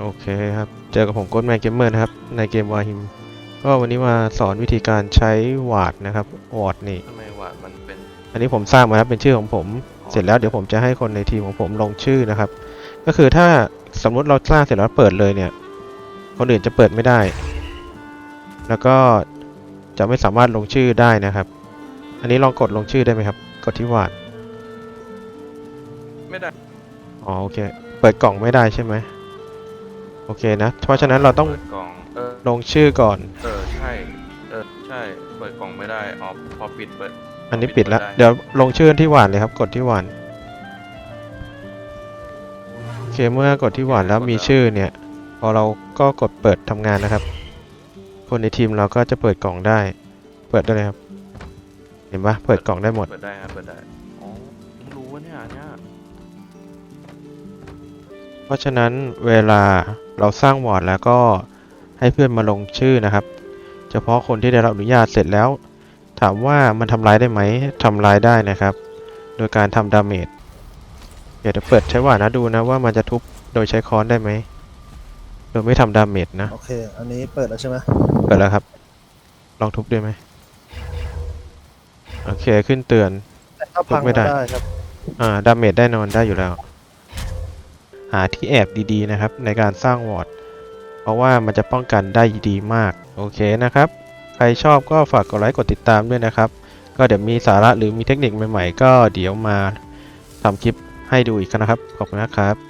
โอเคครับ เจอกับผมโค้ดแมนเกมเมอร์นะครับ ในเกมวาฮิม ก็วันนี้มาสอนวิธีการใช้วาดนะครับวอดนี่ ทำไมว่ามันเป็น อันนี้ผมสร้างมาครับเป็นชื่อของผมเสร็จแล้วเดี๋ยวผมจะให้คนในทีมของผมลงชื่อนะครับ ก็คือถ้าสมมุติเราสร้างเสร็จแล้วเปิดเลยเนี่ย คนอื่นจะเปิดไม่ได้ แล้วก็จะไม่สามารถลงชื่อได้นะครับ อันนี้ลองกดลงชื่อได้ไหมครับ กดที่วาด ไม่ได้ อ๋อโอเค เปิดกล่องไม่ได้ใช่ไหม โอเคนะ เพราะฉะนั้นเราต้องเปิดกล่อง เออ ลงชื่อก่อน เออ ใช่ เออ ใช่ เปิดกล่องไม่ได้ อ๋อ พอปิดเปิด อันนี้ปิดแล้วได้เดี๋ยวลงชื่อที่หวานเลยครับ กดที่หวาน โอเค เมื่อกดที่หวานแล้วมีชื่อเนี่ย พอเราก็กดเปิดทำงานนะครับ คนในทีมเราก็จะเปิดกล่องได้ เปิดได้เลยครับ เห็นปะเปิดกล่องได้หมด เปิดได้ครับเปิดได้ อ๋อเพิ่งรู้ว่าเนี่ยเนี่ยเพ ราะฉะนั้นเวลาเราสร้างวอร์ดแล้วก็ให้เพื่อนมาลงชื่อนะครับ เฉพาะคนที่ได้รับอนุญาตเสร็จแล้ว ถามว่ามันทำลายได้ไหมทำลายได้นะครับ โดยการทำดาเมจเดี๋ยวจะเปิดใช้วาดนะดูนะว่ามันจะทุบโดยใช้ค้อนได้ไหมโดยไม่ทำดาเมจนะ โอเค อันนี้เปิดแล้วใช่ไหมเปิดแล้วครับ ลองทุบได้ไหมโอเคขึ้นเตือนแต่ถ้าพังไม่ได้ได้ ครับ อ่าดาเมจได้นอนได้อยู่แล้ว หาที่แอบดีๆนะครับ ในการสร้างวอร์ด เพราะว่ามันจะป้องกันได้ดีมาก โอเคนะครับ ใครชอบก็ฝากกดไลค์กดติดตามด้วยนะครับ ก็เดี๋ยวมีสาระหรือมีเทคนิคใหม่ๆ ก็เดี๋ยวมาทำคลิปให้ดูอีกนะครับ ขอบคุณนะครับ